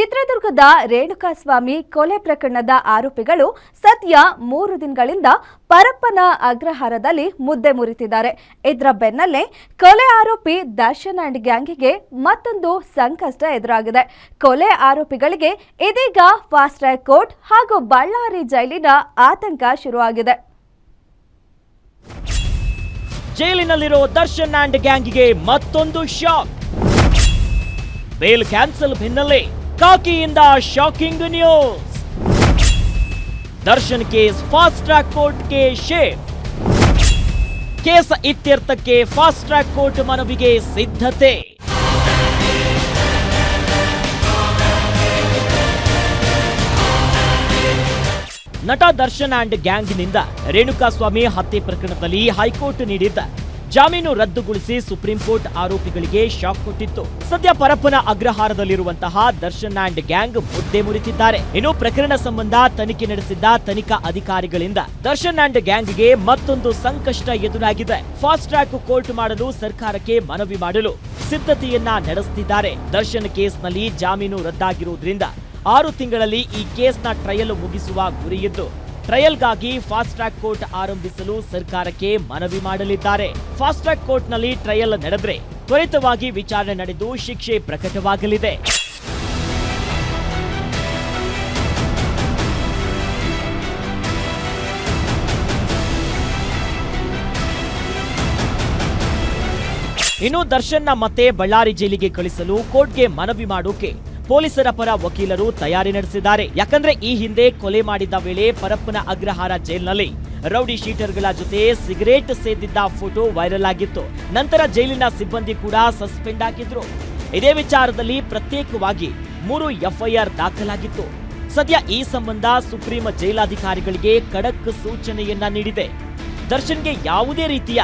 ಚಿತ್ರದುರ್ಗದ ರೇಣುಕಾಸ್ವಾಮಿ ಕೊಲೆ ಪ್ರಕರಣದ ಆರೋಪಿಗಳು ಸದ್ಯ ಮೂರು ದಿನಗಳಿಂದ ಪರಪ್ಪನ ಅಗ್ರಹಾರದಲ್ಲಿ ಮುದ್ದೆ ಮುರಿತಿದ್ದಾರೆ. ಇದರ ಬೆನ್ನಲ್ಲೇ ಕೊಲೆ ಆರೋಪಿ ದರ್ಶನ್ ಅಂಡ್ ಗ್ಯಾಂಗಿಗೆ ಮತ್ತೊಂದು ಸಂಕಷ್ಟ ಎದುರಾಗಿದೆ. ಕೊಲೆ ಆರೋಪಿಗಳಿಗೆ ಇದೀಗ ಫಾಸ್ಟ್ ಟ್ರ್ಯಾಕ್ ಕೋರ್ಟ್ ಹಾಗೂ ಬಳ್ಳಾರಿ ಜೈಲಿನ ಆತಂಕ ಶುರುವಾಗಿದೆ. ಜೈಲಿನಲ್ಲಿರೋ ದರ್ಶನ್ ಅಂಡ್ ಗ್ಯಾಂಗ್ಗೆ ಮತ್ತೊಂದು ಶಾಕ್. ಬೇಲ್ ಕ್ಯಾನ್ಸಲ್ ಬೆನ್ನಲ್ಲೇ ಕಾಕಿಯಿಂದ shocking news Darshan case fast track ಕೋರ್ಟ್ಗೆ ಶೇಫ್ ಕೇಸ್ ಇತ್ಯರ್ಥಕ್ಕೆ ಫಾಸ್ಟ್ ಟ್ರ್ಯಾಕ್ ಕೋರ್ಟ್ ಮನವಿಗೆ ಸಿದ್ಧತೆ. ನಟ ದರ್ಶನ್ ಆ್ಯಂಡ್ ಗ್ಯಾಂಗ್ನಿಂದ ರೇಣುಕಾಸ್ವಾಮಿ ಹತ್ಯೆ ಪ್ರಕರಣದಲ್ಲಿ ಹೈಕೋರ್ಟ್ ನೀಡಿದ್ದ ಜಾಮೀನು ರದ್ದುಗೊಳಿಸಿ ಸುಪ್ರೀಂ ಕೋರ್ಟ್ ಆರೋಪಿಗಳಿಗೆ ಶಾಕ್ ಕೊಟ್ಟಿತ್ತು. ಸದ್ಯ ಪರಪ್ಪನ ಅಗ್ರಹಾರದಲ್ಲಿರುವಂತಹ ದರ್ಶನ್ ಆಂಡ್ ಗ್ಯಾಂಗ್ ಮುದ್ದೆ ಮುರಿತಿದ್ದಾರೆ. ಇನ್ನು ಪ್ರಕರಣ ಸಂಬಂಧ ತನಿಖೆ ನಡೆಸಿದ್ದ ತನಿಖಾ ಅಧಿಕಾರಿಗಳಿಂದ ದರ್ಶನ್ ಆ್ಯಂಡ್ ಗ್ಯಾಂಗ್ಗೆ ಮತ್ತೊಂದು ಸಂಕಷ್ಟ ಎದುರಾಗಿದೆ. ಫಾಸ್ಟ್ ಟ್ರ್ಯಾಕ್ ಕೋರ್ಟ್ ಮಾಡಲು ಸರ್ಕಾರಕ್ಕೆ ಮನವಿ ಮಾಡಲು ಸಿದ್ಧತೆಯನ್ನ ನಡೆಸುತ್ತಿದ್ದಾರೆ ದರ್ಶನ್ ಕೇಸ್ನಲ್ಲಿ ಜಾಮೀನು ರದ್ದಾಗಿರುವುದರಿಂದ ಆರು ತಿಂಗಳಲ್ಲಿ ಈ ಕೇಸ್ನ ಟ್ರಯಲ್ ಮುಗಿಸುವ ಗುರಿಯಿದ್ದು ಟ್ರಯಲ್ಗಾಗಿ ಫಾಸ್ಟ್ ಟ್ರ್ಯಾಕ್ ಕೋರ್ಟ್ ಆರಂಭಿಸಲು ಸರ್ಕಾರಕ್ಕೆ ಮನವಿ ಮಾಡಲಿದ್ದಾರೆ. ಫಾಸ್ಟ್ ಟ್ರ್ಯಾಕ್ ಕೋರ್ಟ್ನಲ್ಲಿ ಟ್ರಯಲ್ ನಡೆದ್ರೆ ತ್ವರಿತವಾಗಿ ವಿಚಾರಣೆ ನಡೆದು ಶಿಕ್ಷೆ ಪ್ರಕಟವಾಗಲಿದೆ. ಇನ್ನು ದರ್ಶನ್ನ ಮತ್ತೆ ಬಳ್ಳಾರಿ ಜೈಲಿಗೆ ಕಳಿಸಲು ಕೋರ್ಟ್ಗೆ ಮನವಿ ಮಾಡೋಕೆ ಪೊಲೀಸರ ಪರ ವಕೀಲರು ತಯಾರಿ ನಡೆಸಿದ್ದಾರೆ. ಯಾಕಂದ್ರೆ ಈ ಹಿಂದೆ ಕೊಲೆ ಮಾಡಿದ್ದ ವೇಳೆ ಪರಪ್ಪನ ಅಗ್ರಹಾರ ಜೈಲಿನಲ್ಲಿ ರೌಡಿ ಶೀಟರ್ಗಳ ಜೊತೆ ಸಿಗರೇಟ್ ಸೇದಿದ್ದ ಫೋಟೋ ವೈರಲ್ ಆಗಿತ್ತು. ನಂತರ ಜೈಲಿನ ಸಿಬ್ಬಂದಿ ಕೂಡ ಸಸ್ಪೆಂಡ್ ಆಗಿದ್ರು. ಇದೇ ವಿಚಾರದಲ್ಲಿ ಪ್ರತ್ಯೇಕವಾಗಿ ಮೂರು ಎಫ್ಐಆರ್ ದಾಖಲಾಗಿತ್ತು. ಸದ್ಯ ಈ ಸಂಬಂಧ ಸುಪ್ರೀಂ ಜೈಲಾಧಿಕಾರಿಗಳಿಗೆ ಖಡಕ್ ಸೂಚನೆಯನ್ನ ನೀಡಿದೆ. ದರ್ಶನ್ಗೆ ಯಾವುದೇ ರೀತಿಯ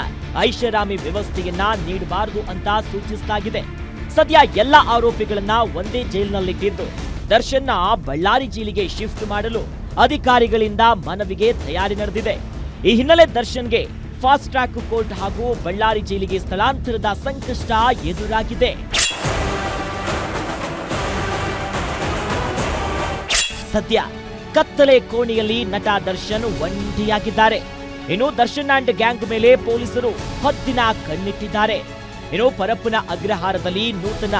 ಐಷಾರಾಮಿ ವ್ಯವಸ್ಥೆಯನ್ನ ನೀಡಬಾರದು ಅಂತ ಸೂಚಿಸಲಾಗಿದೆ. ಸದ್ಯ ಎಲ್ಲ ಆರೋಪಿಗಳನ್ನ ಒಂದೇ ಜೈಲಿನಲ್ಲಿಟ್ಟಿದ್ದು. ದರ್ಶನ್ನ ಬಳ್ಳಾರಿ ಜೈಲಿಗೆ ಶಿಫ್ಟ್ ಮಾಡಲು ಅಧಿಕಾರಿಗಳಿಂದ ಮನವಿಗೆ ತಯಾರಿ ನಡೆದಿದೆ. ಈ ಹಿನ್ನೆಲೆ ದರ್ಶನ್ಗೆ ಫಾಸ್ಟ್ ಟ್ರ್ಯಾಕ್ ಕೋರ್ಟ್ ಹಾಗೂ ಬಳ್ಳಾರಿ ಜೈಲಿಗೆ ಸ್ಥಳಾಂತರದ ಸಂಕಷ್ಟ ಎದುರಾಗಿದೆ. ಸದ್ಯ ಕತ್ತಲೆ ಕೋಣೆಯಲ್ಲಿ ನಟ ದರ್ಶನ್ ಒಂಟಿಯಾಗಿದ್ದಾರೆ. ಇನ್ನು ದರ್ಶನ್ ಅಂಡ್ ಗ್ಯಾಂಗ್ ಮೇಲೆ ಪೊಲೀಸರು ಹದ್ದಿನ ಕಣ್ಣಿಟ್ಟಿದ್ದಾರೆ. ಇನ್ನು ಪರಪ್ಪನ ಅಗ್ರಹಾರದಲ್ಲಿ ನೂತನ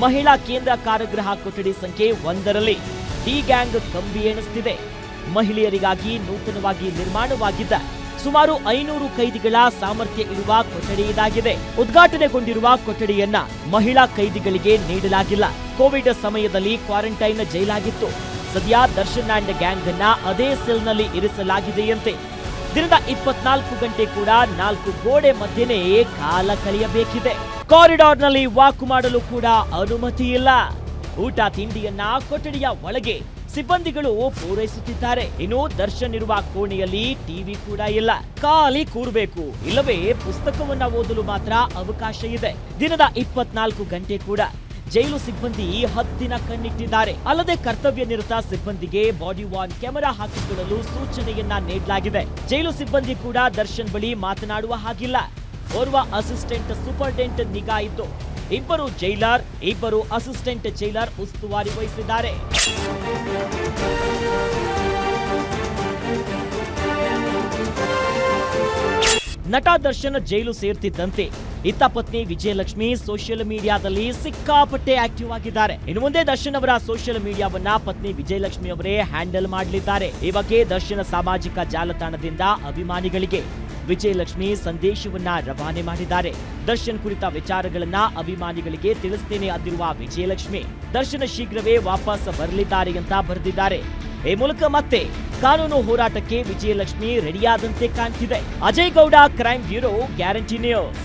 ಮಹಿಳಾ ಕೇಂದ್ರ ಕಾರಾಗೃಹ ಕೊಠಡಿ ಸಂಖ್ಯೆ ಒಂದರಲ್ಲಿ ಡಿ ಗ್ಯಾಂಗ್ ಕಂಬಿ ಎಣಿಸುತ್ತಿದೆ ಮಹಿಳೆಯರಿಗಾಗಿ ನೂತನವಾಗಿ ನಿರ್ಮಾಣವಾಗಿದ್ದ ಸುಮಾರು ಐನೂರು ಕೈದಿಗಳ ಸಾಮರ್ಥ್ಯ ಇರುವ ಕೊಠಡಿ ಇದಾಗಿದೆ. ಉದ್ಘಾಟನೆಗೊಂಡಿರುವ ಕೊಠಡಿಯನ್ನ ಮಹಿಳಾ ಕೈದಿಗಳಿಗೆ ನೀಡಲಾಗಿಲ್ಲ. ಕೋವಿಡ್ ಸಮಯದಲ್ಲಿ ಕ್ವಾರಂಟೈನ್ ಜೈಲಾಗಿತ್ತು. ಸದ್ಯ ದರ್ಶನ್ ಅಂಡ್ ಗ್ಯಾಂಗ್ ಅನ್ನ ಅದೇ ಸೆಲ್ನಲ್ಲಿ ಇರಿಸಲಾಗಿದೆಯಂತೆ ದಿನದ ಇಪ್ಪತ್ನಾಲ್ಕು ಗಂಟೆ ಕೂಡ ನಾಲ್ಕು ಗೋಡೆ ಮಧ್ಯೆನೇ ಕಾಲ ಕಳೆಯಬೇಕಿದೆ. ಕಾರಿಡಾರ್ನಲ್ಲಿ ವಾಕ್ ಮಾಡಲು ಕೂಡ ಅನುಮತಿ ಇಲ್ಲ. ಊಟ ತಿಂಡಿಯನ್ನ ಕೊಠಡಿಯ ಒಳಗೆ ಸಿಬ್ಬಂದಿಗಳು ಪೂರೈಸುತ್ತಿದ್ದಾರೆ. ಇನ್ನು ದರ್ಶನ್ ಇರುವ ಕೋಣೆಯಲ್ಲಿ ಟಿವಿ ಕೂಡ ಇಲ್ಲ. ಖಾಲಿ ಕೂರಬೇಕು, ಇಲ್ಲವೇ ಪುಸ್ತಕವನ್ನ ಓದಲು ಮಾತ್ರ ಅವಕಾಶ ಇದೆ. ದಿನದ ಇಪ್ಪತ್ನಾಲ್ಕು ಗಂಟೆ ಕೂಡ ಜೈಲು ಸಿಬ್ಬಂದಿ ಹತ್ತಿನ ಕಣ್ಣಿಟ್ಟಿದ್ದಾರೆ. ಅಲ್ಲದೆ ಕರ್ತವ್ಯ ನಿರತ ಸಿಬ್ಬಂದಿಗೆ ಬಾಡಿ ವಾನ್ ಕ್ಯಾಮೆರಾ ಹಾಕಿಕೊಳ್ಳಲು ಸೂಚನೆಯನ್ನ ನೀಡಲಾಗಿದೆ. ಜೈಲು ಸಿಬ್ಬಂದಿ ಕೂಡ ದರ್ಶನ್ ಬಳಿ ಮಾತನಾಡುವ ಹಾಗಿಲ್ಲ. ಓರ್ವ ಅಸಿಸ್ಟೆಂಟ್ ಸೂಪರ್ಡೆಂಟ್ ನಿಗಾ ಇದ್ದು, ಇಬ್ಬರು ಜೈಲರ್, ಇಬ್ಬರು ಅಸಿಸ್ಟೆಂಟ್ ಜೈಲರ್ ಉಸ್ತುವಾರಿ ವಹಿಸಿದ್ದಾರೆ. ನಟ ದರ್ಶನ್ ಜೈಲು ಸೇರ್ತಿದ್ದಂತೆ. ಇತ್ತ ಪತ್ನಿ ವಿಜಯಲಕ್ಷ್ಮಿ ಸೋಷಿಯಲ್ ಮೀಡಿಯಾದಲ್ಲಿ ಸಿಕ್ಕಾಪಟ್ಟೆ ಆಕ್ಟಿವ್ ಆಗಿದ್ದಾರೆ. ಇನ್ನು ಮುಂದೆ ದರ್ಶನ್ ಅವರ ಸೋಷಿಯಲ್ ಮೀಡಿಯಾವನ್ನ ಪತ್ನಿ ವಿಜಯಲಕ್ಷ್ಮಿ ಅವರೇ ಹ್ಯಾಂಡಲ್ ಮಾಡಲಿದ್ದಾರೆ. ಈ ಬಗ್ಗೆ ದರ್ಶನ್ ಸಾಮಾಜಿಕ ಜಾಲತಾಣದಿಂದ ಅಭಿಮಾನಿಗಳಿಗೆ ವಿಜಯಲಕ್ಷ್ಮಿ ಸಂದೇಶವನ್ನ ರವಾನೆ ಮಾಡಿದ್ದಾರೆ. ದರ್ಶನ್ ಕುರಿತ ವಿಚಾರಗಳನ್ನ ಅಭಿಮಾನಿಗಳಿಗೆ ತಿಳಿಸ್ತೇನೆ ಅಂದಿರುವ ವಿಜಯಲಕ್ಷ್ಮಿ, ದರ್ಶನ ಶೀಘ್ರವೇ ವಾಪಸ್ ಬರಲಿದ್ದಾರೆ ಅಂತ ಬರೆದಿದ್ದಾರೆ. ಈ ಮೂಲಕ ಮತ್ತೆ ಕಾನೂನು ಹೋರಾಟಕ್ಕೆ ವಿಜಯಲಕ್ಷ್ಮಿ ರೆಡಿಯಾದಂತೆ ಕಾಣ್ತಿದೆ. Ajay Gowda crime bureau guarantee news